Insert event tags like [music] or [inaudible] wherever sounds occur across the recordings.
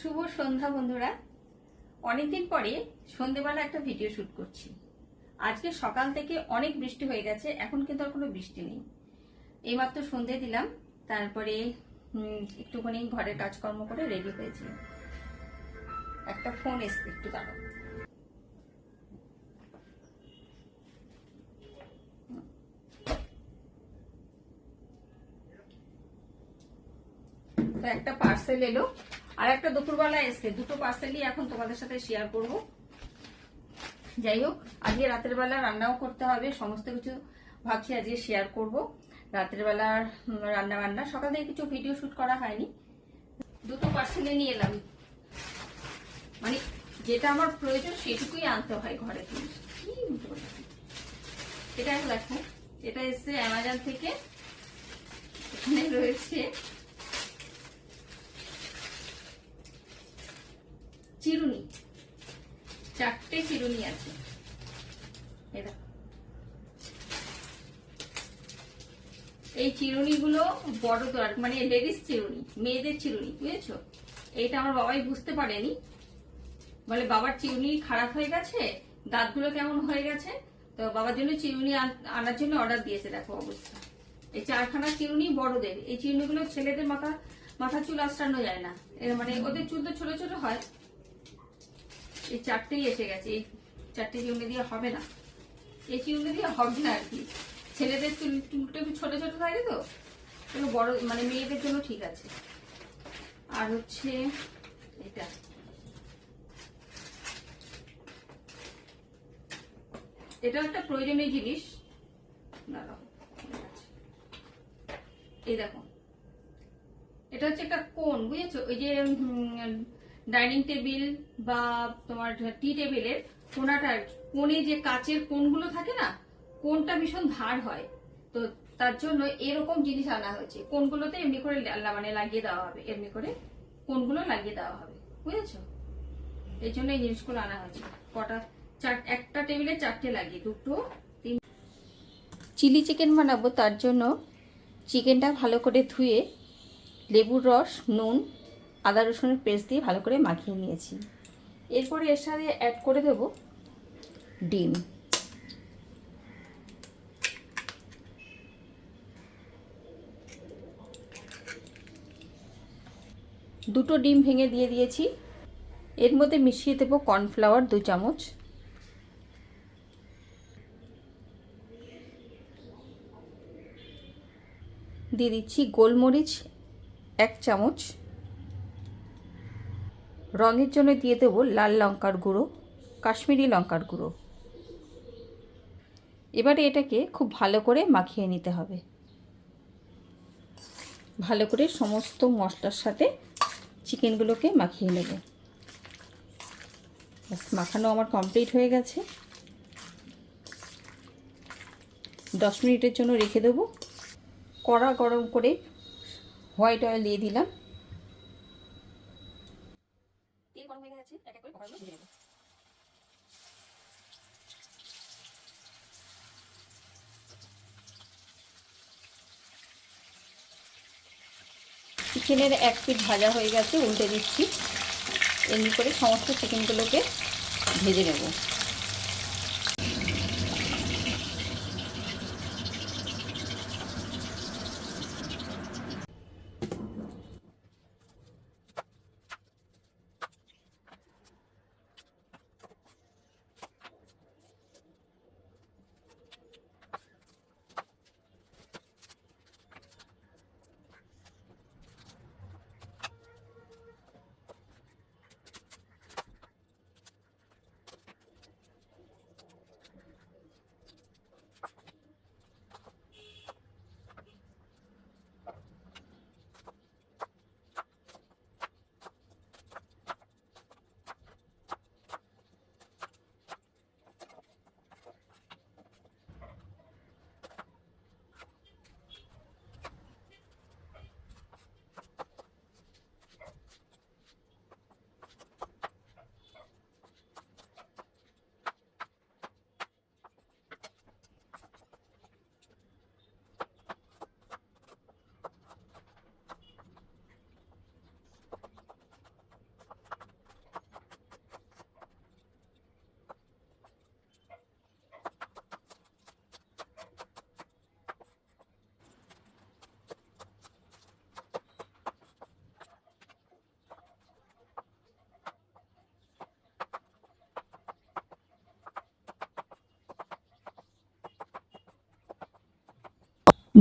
শুভ সন্ধ্যা বন্ধুরা। অনেকদিন পরে সন্ধেবেলা একটা ভিডিও শুট করছি। আজকে সকাল থেকে অনেক বৃষ্টি হয়ে গেছে, এখন কিন্তু আর কোনো বৃষ্টি নেই। এইমাত্র সন্ধে দিলাম, তারপরে একটুখানি ঘরের কাজকর্ম করে রেডি হয়েছি। একটা ফোন এসছে, একটু দাঁড়াও। তো একটা পার্সেল এলো। আর একটা দুপুরবেলা এসছে। দুটো পার্সেলই এখন তোমাদের সাথে শেয়ার করব। যাই হোক, আজকে রাতের বেলা রান্নাও করতে হবে, সমস্ত কিছু ভাবছি আজকে শেয়ার করব। রাতের বেলা রান্না বান্না। সকাল থেকে কিছু ভিডিও শুট করা হয়নি। দুটো পার্সেলে নিয়ে এলাম। মানে যেটা আমার প্রয়োজন সেটুকুই আনতে হয় ঘরে? এটা দেখো। এটা এসছে অ্যামাজন থেকে। এখানে রয়েছে চিরুনি। চারটে চিরুনি আছে। দেখো। এই চিরুনিগুলো বড় দর মানে লেডিস চিরুনি, মেয়েদের চিরুনি, বুঝেছ? এইটা আমার বাবাই বুঝতে পারেনি। বলে, বাবার চিরুনি খারাপ হয়ে গেছে, দাঁতগুলো কেমন হয়ে গেছে? তো বাবার জন্য চিরুনি আন- আনার জন্য অর্ডার দিয়েছে, দেখো অবস্থা। এই চারখানা চিরুনি বড়দের, এই চিরুনিগুলো ছেলেদের মাথা মাথা চুল আশ্রানো যায় না। মানে ওদের চুল তো ছোট ছোট হয়। এই চারটেই এসে গেছে। এই চারটে চিউনে দিয়ে হবে না? এই চিউনে দিয়ে হবে না আর কি? ছেলেদের চুল চুলটা একটু ছোট ছোট থাকে তো? এগুলো বড় মানে মেয়েদের জন্য ঠিক আছে। আর হচ্ছে এটা। এটা একটা প্রয়োজনীয় জিনিস। দাঁড়াও, এই দেখো। এটা হচ্ছে একটা কোন বুঝেছ? ওই যে ডাইনিং টেবিল বা তোমার টি টেবিলের কোনাটা, কোণে যে কাচের কোনগুলো থাকে না কোনটা ভীষণ ধার হয়। তো তার জন্য এরকম জিনিস আনা হয়েছে। কোনগুলোতে এমনি করে মানে লাগিয়ে দেওয়া হবে। এমনি করে কোনগুলো লাগিয়ে দেওয়া হবে। বুঝেছ? এই জন্য এই জিনিসগুলো আনা হয়েছে। কটা, চার, একটা টেবিলে চারটে লাগিয়ে, দুটো, তিন চিলি চিকেন বানাবো, তার জন্য চিকেনটা ভালো করে ধুয়ে লেবুর রস, নুন আদা রসুনের পেস্ট দিয়ে ভালো করে মাখিয়ে নিয়েছি। এরপরে এর সাথে অ্যাড করে দেব ডিম। দুটো ডিম ভেঙে দিয়ে দিয়েছি। এর মধ্যে মিশিয়ে দেবো কর্নফ্লাওয়ার দু চামচ। দিয়ে দিচ্ছি গোলমরিচ এক চামচ। রঙের জন্য দিয়ে দেবো লাল লঙ্কার গুঁড়ো, কাশ্মীরি লঙ্কার গুঁড়ো। এবারে এটাকে খুব ভালো করে মাখিয়ে নিতে হবে। ভালো করে সমস্ত মশলার সাথে চিকেনগুলোকে মাখিয়ে নেব। মাখানো আমার কমপ্লিট হয়ে গেছে। দশ মিনিটের জন্য রেখে দেবো। কড়া গরম করে হোয়াইট অয়েল দিয়ে দিলাম তেল গরম হয়ে গেছে এক এক করে পকোড়াগুলো ভেজে নেব চিকেনের এক পিঠ ভাজা হয়ে গেছে উল্টে দিচ্ছি। এমনি করে সমস্ত চিকেনগুলোকে ভেজে নেব।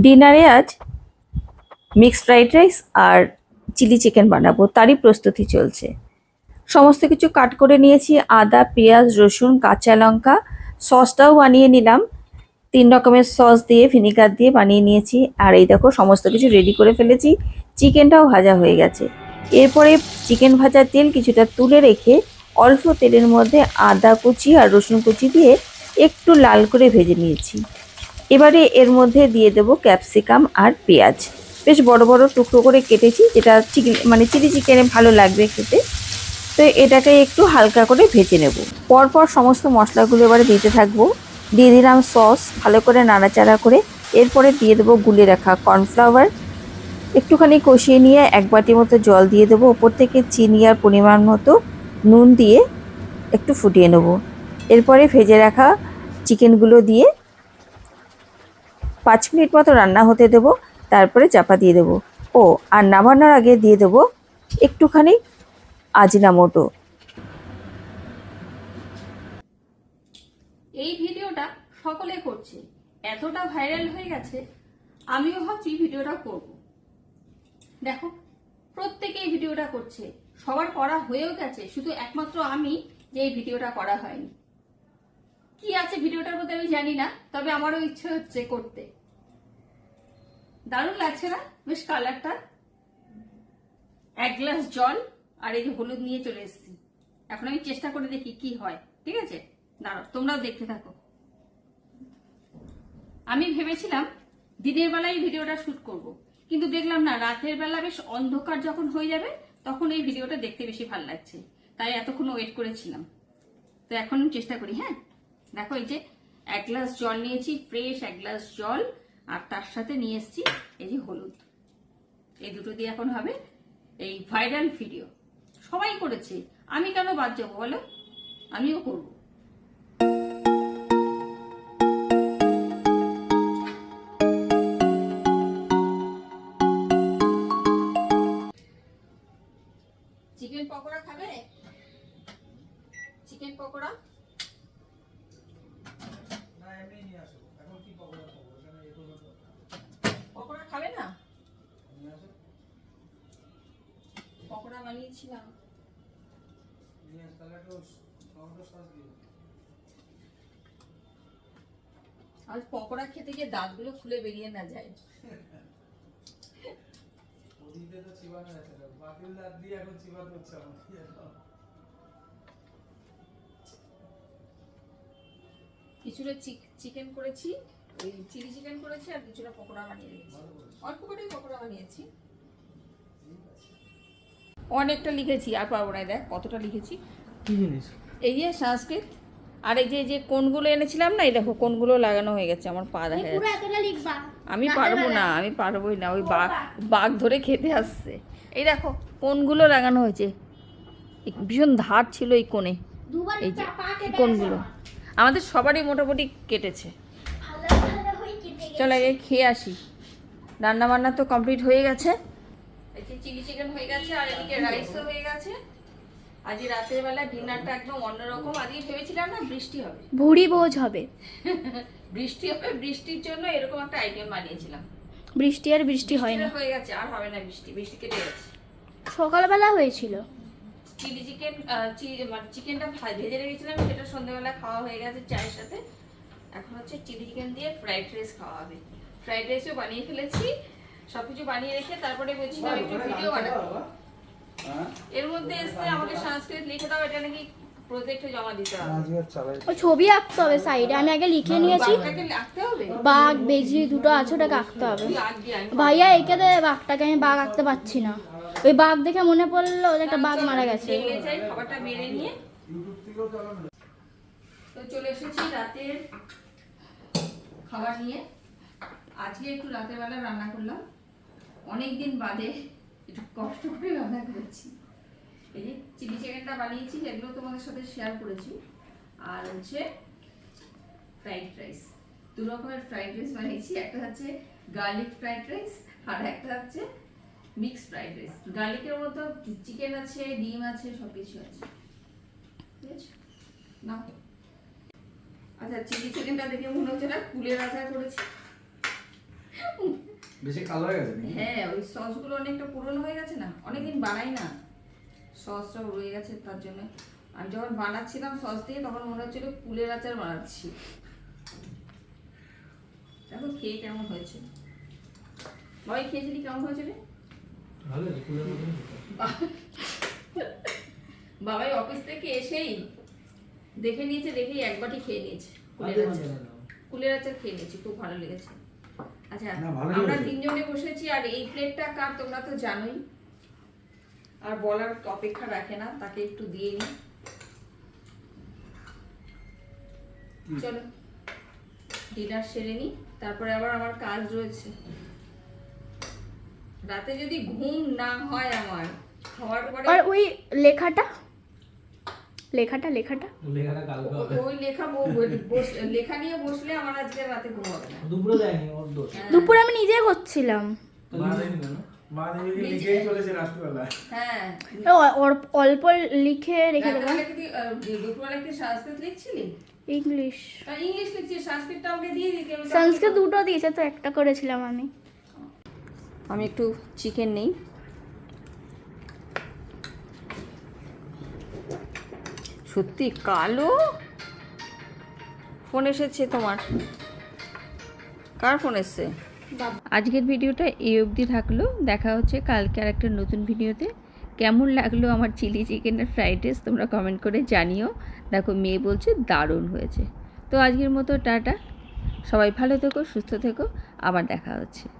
ডিনারে আজ মিক্সড ফ্রাইড রাইস আর চিলি চিকেন বানাবো, তারই প্রস্তুতি চলছে। সমস্ত কিছু কাট করে নিয়েছি, আদা, পেঁয়াজ, রসুন, কাঁচা লঙ্কা, সসটাও বানিয়ে নিলাম। তিন রকমের সস দিয়ে, ভিনিগার দিয়ে বানিয়ে নিয়েছি। আর এই দেখো, সমস্ত কিছু রেডি করে ফেলেছি। চিকেনটাও ভাজা হয়ে গেছে। এরপরে চিকেন ভাজার তেল কিছুটা তুলে রেখে অল্প তেলের মধ্যে আদা কুচি আর রসুন কুচি দিয়ে একটু লাল করে ভেজে নিয়েছি। এবারে এর মধ্যে দিয়ে দেবো ক্যাপসিকাম আর পেঁয়াজ। বেশ বড় বড় টুকরো করে কেটেছি, যেটা চিকেন মানে চিলি চিকেনে ভালো লাগবে খেতে। তো এটাকে একটু হালকা করে ভেজে নেব। পরপর সমস্ত মশলাগুলো এবারে দিতে থাকব। দিয়ে দিলাম সস, ভালো করে নাড়াচাড়া করে। এরপরে দিয়ে দেবো গুলে রাখা কর্নফ্লাওয়ার। একটুখানি কষিয়ে নিয়ে এক বাটি মতো জল দিয়ে দেবো। ওপর থেকে চিনি আর পরিমাণ মতো নুন দিয়ে একটু ফুটিয়ে নেব। এরপরে ভেজে রাখা চিকেনগুলো দিয়ে পাঁচ মিনিট মতো রান্না হতে দেবো, তারপরে চাপা দিয়ে দেবো। ও, আর নামানোর আগে দিয়ে দেবো একটুখানি আজিনামোটো এই ভিডিওটা সকলে করছে। এতটা ভাইরাল হয়ে গেছে, আমিও ভাবছি ভিডিওটা করব। দেখো প্রত্যেকে এই ভিডিওটা করছে। সবার করা হয়েও গেছে, শুধু একমাত্র আমি যে এই ভিডিওটা করা হয়নি। কি আছে ভিডিওটার মধ্যে আমি জানি না, তবে আমারও ইচ্ছে হচ্ছে করতে। দারুণ লাগছে না? বেশ কালারটা এক গ্লাস জল আর এই যে হলুদ নিয়ে চলে এসেছি। এখন আমি চেষ্টা করে দেখি কি হয়, ঠিক আছে? দাঁড়াও, তোমরাও দেখতে থাকো। আমি ভেবেছিলাম দিনের বেলায় ভিডিওটা শুট করব, কিন্তু দেখলাম না, রাতের বেলা বেশ অন্ধকার যখন হয়ে যাবে, তখন এই ভিডিওটা দেখতে বেশি ভালো লাগছে। তাই এতক্ষণ ওয়েট করেছিলাম। তো এখন চেষ্টা করি হ্যাঁ? দেখো এই যে এক গ্লাস জল নিয়েছি ফ্রেশ এক গ্লাস জল। আর তার সাথে নিয়ে এসছি এই যে হলুদ। এই দুটো দিয়ে এখন হবে এই ভাইরাল ভিডিও সবাই করেছে। আমি কেন বাদ যাব বলো? আমিও করব। পকোড়া বানিয়েছিলাম। আজ পকোড়া খেতে গিয়ে দাঁতগুলো খুলে বেরিয়ে না যায়। ওদিকে তো চিবানো যাচ্ছে না বাকির দাঁত দিয়ে এখন চিবাতে হচ্ছে আমার কিছুটা চিকেন করেছি ওই চিলি চিকেন করেছি আর কিছুটা পকোড়া বানিয়ে দিয়েছি। অল্প করেই পকোড়া বানিয়েছি। অনেকটা লিখেছি আর পারব না দেখ কতটা লিখেছি। কি জিনিস? এই যে সংস্কৃত আর এই যে যে কোনগুলো এনেছিলাম না এই দেখো কোনগুলো লাগানো হয়ে গেছে আমার পা দেখা যাচ্ছে। আমি পারব না আমি পারবোই না ওই বাঘ বাঘ ধরে খেতে আসছে। এই দেখো কোনগুলো লাগানো হয়েছে ভীষণ ধার ছিল এই কোণে। এই যে কোনগুলো আমাদের সবারই মোটামুটি কেটেছে। ভালো ভালো কেটে গেছে চল আগে খেয়ে আসি। রান্না বান্না তো কমপ্লিট হয়ে গেছে। চিলি চিকেন হয়ে গেছে আর এদিকে রাইসও হয়ে গেছে। আজ রাতের বেলা ডিনারটা একদম অন্যরকম। আজকে ভেবেছিলাম না বৃষ্টি হবে। ভুড়ি বোঝ হবে। [laughs] বৃষ্টি হবে বৃষ্টির জন্য এরকম একটা আইটেম বানিয়েছিলাম। বৃষ্টি আর বৃষ্টি হয় না হয়ে গেছে আর হবে না বৃষ্টি। বৃষ্টি কেটে গেছে। সকালবেলা হয়েছিল। চিলি চিকেন মানে চিকেনটা ভেজে রেখেছিলাম সেটা সন্ধ্যেবেলা খাওয়া হয়ে গেছে চায়ের সাথে। এখন হচ্ছে চিলি চিকেন দিয়ে ফ্রাইড রাইস খাওয়া হবে। ফ্রাইড রাইসও বানিয়ে ফেলেছি। সবকিছু বানিয়ে রেখে তারপরে বলছিলাম একটু ভিডিও বানাবো। হ্যাঁ? এর মধ্যে এসে আমাকে সংস্কৃত লিখে দাও এটা নাকি প্রজেক্টে জমা দিতে হবে। আজকে আর চালাই। ও ছবি আঁকতে হবে সাইডে আমি আগে লিখে নিয়েছি। বাঘ বেজি দুটো আছে ওটাকে আঁকতে হবে। ভাইয়া এঁকে দে বাঘটাকে। আমি বাঘ আঁকতে পারছি না। ওই বাঘ দেখে মনে পড়ল যে একটা বাঘ মারা গেছে। দেখলে চাই খাবারটা বেড়ে নিয়ে। ইউটিউব থেকেও চালানো তো চলে এসেছি রাতের খাবার নিয়ে। আজকে একটু রাতের বেলা রান্না করলাম। অনেক দিন বাদে একটু কষ্ট করে রান্না করেছি। এই যে চিলি চিকেনটা বানিয়েছি এগুলো তোমাদের সাথে শেয়ার করেছি। আর হচ্ছে ফ্রাইড রাইস দু রকমের ফ্রাইড রাইস বানিয়েছি, একটা হচ্ছে গার্লিক ফ্রাইড রাইস আর একটা হচ্ছে মিক্স ফ্রাইড রাইস গার্লিকের মতো চিকেন আছে, ডিম আছে সব কিছু আছে। ঠিক আছে না আচ্ছা চিলি চিকেনটা দেখে মনে হচ্ছে না কুলের আচার করেছি। বেশি কালো হয়ে গেছে নাকি? হ্যাঁ ওই সসগুলো অনেকটা পুরনো হয়ে গেছে না? অনেকদিন বানাই না। সসটা রয়ে গেছে তার জন্য। আমি যখন বানাচ্ছিলাম সস দিয়ে তখন মনে হচ্ছিল কুলের আচার বানাচ্ছি। দেখো খেয়ে কেমন হয়েছে। বাবাই খেয়েছিলি কেমন হয়েছে রে। বাবাই অফিস থেকে এসেই দেখে নিয়েছে দেখেই এক বাটি খেয়ে নিয়েছে কুলের আচার। কুলের আচার খেয়ে নিয়েছি খুব ভালো লেগেছে। আচ্ছা আমরা তিনজনে বসেছি আর এই প্লেটটা কার তোমরা তো জানোই। আর বলার অপেক্ষা রাখে না তাকে একটু দিয়ে নি। চলো ডিনার সেরে নি তারপরে আবার আমার কাজ রয়েছে। রাতে যদি ঘুম না হয় আমার খাওয়ার পরে আর ওই লেখাটা? লেখাটা লেখাটা? লেখাটা কালকে হবে। ওই লেখা বো- বো- লেখা নিয়ে বসলে আমার আজকে রাতে ঘুম হবে না। দুপুরে দেয়নি ওর দোষ। দুপুরে আমি নিজে করছিলাম হ্যাঁ। অল্প লিখে রেখে দেবো। ইংলিশ। সংস্কৃত দুটো দিয়েছে তো একটা করেছিলাম আমি। আমি একটু চিকেন নেই। সত্যি কালো? ফোন এসেছে তোমার। কার ফোন এসছে? আজকের ভিডিওটা এই অবধি থাকল। দেখা হচ্ছে কালকে আর একটা নতুন ভিডিওতে। কেমন লাগল আমার চিলি চিকেনের ফ্রাইড রাইস তোমরা কমেন্ট করে জানিও। দেখো, মেয়ে বলছে দারুণ হয়েছে। তো আজকের মতো টাটা। সবাই ভালো থেকো, সুস্থ থেকো। আবার দেখা হচ্ছে।